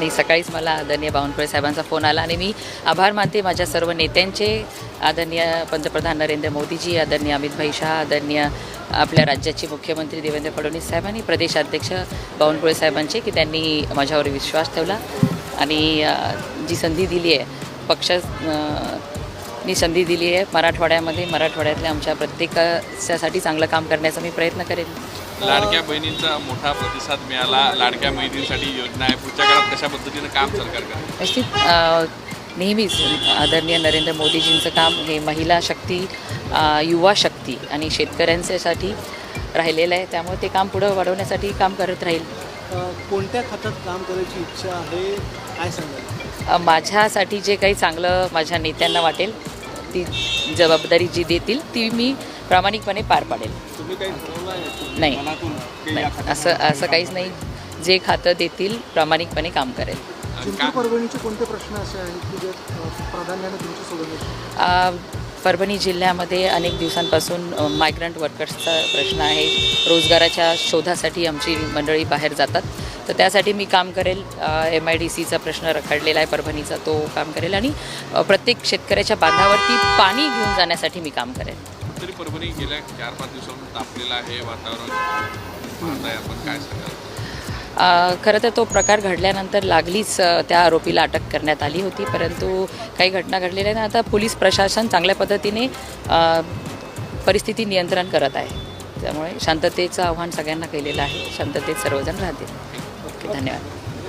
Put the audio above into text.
आणि सकाळीच मला आदरणीय बावनकुळे साहेबांचा फोन आला आणि मी आभार मानते माझ्या सर्व नेत्यांचे. आदरणीय पंतप्रधान नरेंद्र मोदीजी आदरणीय अमित भाई शहा आदरणीय आपल्या राज्याचे मुख्यमंत्री देवेंद्र फडणवीस साहेबांनी प्रदेशाध्यक्ष बावनकुळे साहेबांचे की त्यांनी माझ्यावर विश्वास ठेवला आणि जी संधी दिली आहे पक्ष मी संधी दिली आहे मराठवाड्यामध्ये मराठवाड्यातल्या आमच्या प्रत्येकासाठी चांगलं काम करण्याचा मी प्रयत्न करेन. लाडक्या बहिणींचा मोठा प्रतिसाद मिळाला. लाडक्या बहिणींसाठी योजना आहे. पुढच्या काळात कशा पद्धतीनं काम सरकार निश्चित अ, नेहमीच आदरणीय नरेंद्र मोदीजींचं काम हे महिला शक्ती युवा शक्ती आणि शेतकऱ्यांच्यासाठी राहिलेलं आहे. त्यामुळे ते काम पुढं वाढवण्यासाठी काम करत राहील. कोणत्या खात्यात काम करायची इच्छा आहे? काय सांगाल? अ, माझ्यासाठी जे काही चांगलं माझ्या नेत्यांना वाटेल ती जबाबदारी जी देतील ती मी प्रामाणिकपणे पार पाडेल. नाही. नाही. असं असं काहीच नाही. जे खातं देतील प्रामाणिकपणे काम करेल. चिंतूर परभणीचे कोणते प्रश्न असे आहेत की जे अ, प्राधान्याने तुमच्या सोडवण्याचे आ, परभणी जिल्ह्यामध्ये अनेक दिवसांपासून मायग्रंट वर्कर्सचा प्रश्न आहे. रोजगाराच्या शोधासाठी आमची मंडळी बाहेर जातात. तर त्यासाठी मी काम करेल. एम आय डी सीचा प्रश्न रखडलेला आहे. परभणीचा तो काम करेल. आणि प्रत्येक शेतकऱ्याच्या बांधावरती पाणी घेऊन जाण्यासाठी मी काम करेल. तरी परभणी गेल्या चार पाच दिवसांपासून तापलेला आहे वातावरण. आपण काय सांगाल? खरं तर तो प्रकार घडल्यानंतर लागलीच त्या आरोपीला अटक करण्यात आली होती. परंतु काही घटना घडलेल्या ना आता पोलीस प्रशासन चांगल्या पद्धतीने परिस्थिती नियंत्रण करत आहे. त्यामुळे शांततेचं आव्हान सगळ्यांना केलेलं आहे. शांततेत सर्वजण राहतील. ओके धन्यवाद.